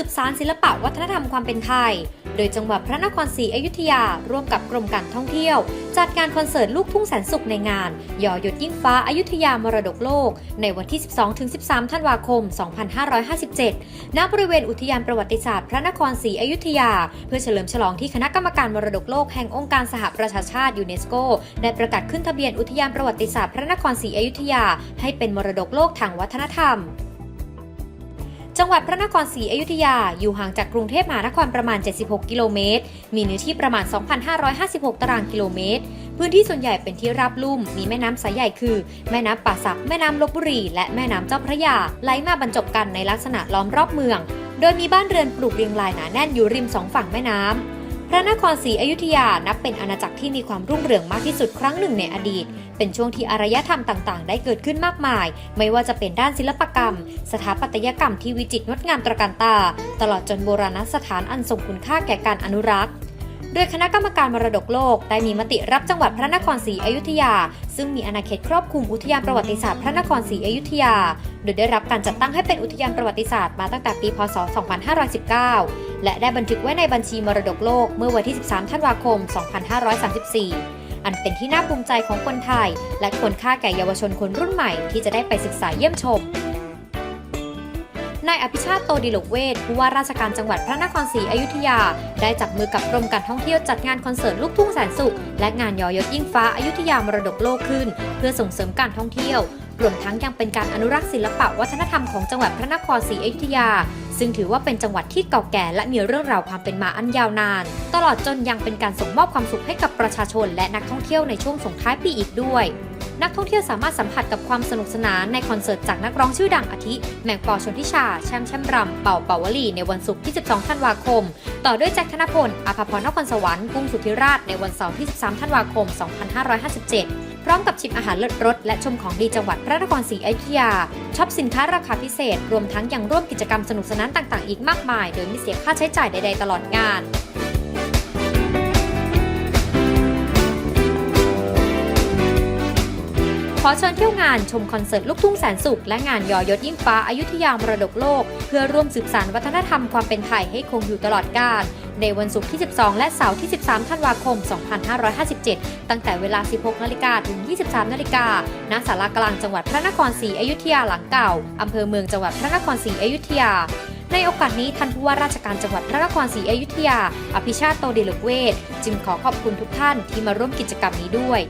สืบสารศิลปะวัฒนธรรมความเป็นไทย โดยจังหวัดพระนครศรีอยุธยา ร่วมกับกรมการท่องเที่ยว จัดงานคอนเสิร์ตลูกทุ่งแสนสุขในงานยอหยดยิ่งฟ้าอายุทยามรดกโลก ในวันที่ 12-13 ธันวาคม 2557 ณ บริเวณอุทยานประวัติศาสตร์พระนครศรีอยุธยา เพื่อเฉลิมฉลองที่คณะกรรมการมรดกโลกแห่งองค์การสหประชาชาติยูเนสโกได้ประกาศขึ้นทะเบียนอุทยานประวัติศาสตร์พระนครศรีอยุธยา ให้เป็นมรดกโลกทางวัฒนธรรม จังหวัดพระนครศรีอยุธยา อยู่ห่างจากกรุงเทพมหานครประมาณ 76 กิโลเมตร มีเนื้อที่ประมาณ 2,556 ตารางกิโลเมตร พื้นที่ส่วนใหญ่เป็นที่ราบลุ่ม มีแม่น้ำสายใหญ่คือ แม่น้ำป่าสัก แม่น้ำลบบุรี และแม่น้ำเจ้าพระยา ไหลมาบรรจบกันในลักษณะล้อมรอบเมือง โดยมีบ้านเรือนปลูกเรียงรายหนาแน่นอยู่ริมสองฝั่งแม่น้ำพระนครศรีอยุธยานับเป็นอาณาจักรที่มีความรุ่งเรืองมากที่สุดครั้งหนึ่งในอดีต เป็นช่วงที่อารยธรรมต่างๆ ได้เกิดขึ้นมากมาย ไม่ว่าจะเป็นด้านศิลปกรรม สถาปัตยกรรมที่วิจิตรงดงามตระการตา ตลอดจนโบราณสถานอันทรงคุณค่าแก่การอนุรักษ์โดยคณะกรรมการมรดกโลกได้มีมติรับจังหวัดพระนครศรีอยุธยา ซึ่งมีอาณาเขตครอบคลุมอุทยานประวัติศาสตร์พระนครศรีอยุธยา โดยได้รับการจัดตั้งให้เป็นอุทยานประวัติศาสตร์มาตั้งแต่ปี พศ 2519 และได้บันทึกไว้ในบัญชีมรดกโลกเมื่อวันที่ 13 ธันวาคม 2534 อันเป็นที่น่าภูมิใจของคนไทย และควรค่าแก่เยาวชนคนรุ่นใหม่ที่จะได้ไปศึกษาเยี่ยมชมนายอภิชาติโตดิลกเวทผู้ว่าราชการจังหวัดพระนครศรีอยุธยา ได้จับมือกับกรมการท่องเที่ยวจัดงานคอนเสิร์ตลูกทุ่งแสนสุข และงานยอยศยิ่งฟ้าอายุทยามรดกโลกขึ้น เพื่อส่งเสริมการท่องเที่ยว รวมทั้งยังเป็นการอนุรักษ์ศิลปะวัฒนธรรมของจังหวัดพระนครศรีอยุธยา ซึ่งถือว่าเป็นจังหวัดที่เก่าแก่และมีเรื่องราวความเป็นมาอันยาวนาน ตลอดจนยังเป็นการส่งมอบความสุขให้กับประชาชน และนักท่องเที่ยวในช่วงส่งท้ายปีอีกด้วยนักท่องเที่ยวสามารถสัมผัสกับความสนุกสนานในคอนเสิร์ตจากนักร้องชื่อดังอาทิ แมงปอชนทิชา แชมแชมรำ เป่าเป่าวลี ในวันศุกร์ที่ 12 ธันวาคม ต่อด้วยแจ็คธนพลอภพรนครสวรรค์ กุ้งสุธิราช ในวันเสาร์ที่ 13 ธันวาคม 2557 พร้อมกับชิมอาหารเลิศรสและชมของดีจังหวัดพระนครศรีอยุธยาช็อปสินค้าราคาพิเศษ รวมทั้งยังร่วมกิจกรรมสนุกสนานต่าง ๆ อีกมากมาย โดยไม่เสียค่าใช้จ่ายใด ๆ ตลอดงานขอเชิญเที่ยวงานชมคอนเสิร์ตลูกทุ่งแสนสุข และงานยอยศยิ่งฟ้าอายุทยามรดกโลก เพื่อร่วมสืบสานวัฒนธรรมความเป็นไทยให้คงอยู่ตลอดกาล ในวันศุกร์ที่ 12 และเสาร์ที่ 13 ธันวาคม 2557 ตั้งแต่เวลา 16 นาฬิกาถึง 23 นาฬิกาณศาลากลางจังหวัดพระนครศรีอยุธยาหลังเก่า อำเภอเมืองจังหวัดพระนครศรีอยุธยาในโอกาสนี้ท่านผู้ว่าราชการจังหวัดพระนครศรีอยุธยา อภิชาติโตเดลกเวทจึงขอขอบคุณทุกท่านที่มาร่วมกิจกรรมนี้ด้วย